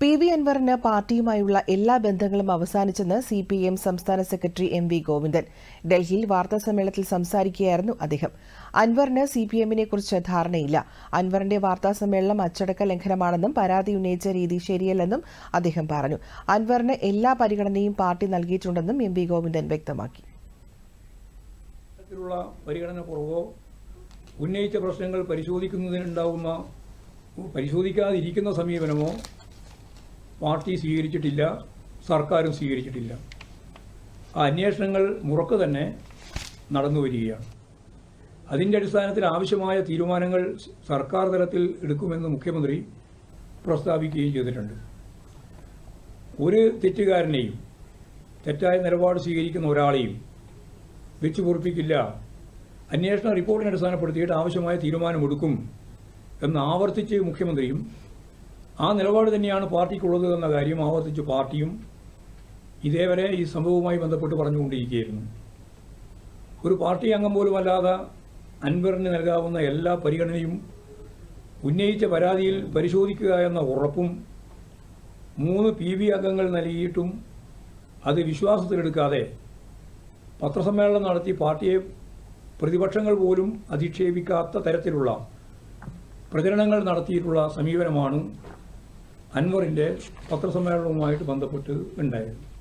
P V അൻവറിന് പാർട്ടിയുമായുള്ള എല്ലാ ബന്ധങ്ങളും അവസാനിച്ചെന്ന് സി പി എം സംസ്ഥാന സെക്രട്ടറി എം വി ഗോവിന്ദൻ. ഡൽഹിയിൽ വാർത്താസമ്മേളനത്തിൽ സംസാരിക്കുകയായിരുന്നു അദ്ദേഹം. അൻവറിന് സി പി എമ്മിനെ കുറിച്ച് ധാരണയില്ല. അൻവറിന്റെ വാർത്താസമ്മേളനം അച്ചടക്ക ലംഘനമാണെന്നും പരാതി ഉന്നയിച്ച രീതി ശരിയല്ലെന്നും അദ്ദേഹം പറഞ്ഞു. അൻവറിന് എല്ലാ പരിഗണനയും പാർട്ടി നൽകിയിട്ടുണ്ടെന്നും എം വി ഗോവിന്ദൻ വ്യക്തമാക്കി. ഉന്നയിച്ച പ്രശ്നങ്ങൾ പരിശോധിക്കുന്നതിനുണ്ടാവുന്ന പരിശോധിക്കാതിരിക്കുന്ന സമീപനമോ? പാർട്ടി സ്വീകരിച്ചിട്ടില്ല സർക്കാരും സ്വീകരിച്ചിട്ടില്ല. ആ അന്വേഷണങ്ങൾ മുറക്ക് തന്നെ നടന്നു വരികയാണ്. അതിന്റെ അടിസ്ഥാനത്തിൽ ആവശ്യമായ തീരുമാനങ്ങൾ സർക്കാർ തലത്തിൽ എടുക്കുമെന്ന് മുഖ്യമന്ത്രി പ്രസ്താവിക്കുകയും ചെയ്തിട്ടുണ്ട്. ഒരു തെറ്റുകാരനെയും തെറ്റായ നിലപാട് സ്വീകരിക്കുന്ന ഒരാളെയും വെച്ച് പൊറിപ്പിക്കില്ല. അന്വേഷണ റിപ്പോർട്ടിനെ അടിസ്ഥാനപ്പെടുത്തിയിട്ട് ആവശ്യമായ തീരുമാനമെടുക്കും എന്ന് ആവർത്തിച്ച് മുഖ്യമന്ത്രിയും ആ നിലപാട് തന്നെയാണ് പാർട്ടിക്കുള്ളത് എന്ന കാര്യം ആവർത്തിച്ച് പാർട്ടിയും ഇതേവരെ ഈ സംഭവവുമായി ബന്ധപ്പെട്ട് പറഞ്ഞുകൊണ്ടിരിക്കുകയായിരുന്നു. ഒരു പാർട്ടി അംഗം പോലും അല്ലാതെ അൻവറിന് നൽകാവുന്ന എല്ലാ പരിഗണനയും ഉന്നയിച്ച പരാതിയിൽ പരിശോധിക്കുക എന്ന ഉറപ്പും മൂന്ന് പി ബി അംഗങ്ങൾ നൽകിയിട്ടും അത് വിശ്വാസത്തിലെടുക്കാതെ പത്രസമ്മേളനം നടത്തി പാർട്ടിയെ പ്രതിപക്ഷങ്ങൾ പോലും അധിക്ഷേപിക്കാത്ത തരത്തിലുള്ള പ്രചരണങ്ങൾ നടത്തിയിട്ടുള്ള സമീപനമാണ് അൻവറിന്റെ പത്രസമ്മേളനവുമായിട്ട് ബന്ധപ്പെട്ട് ഉണ്ടായത്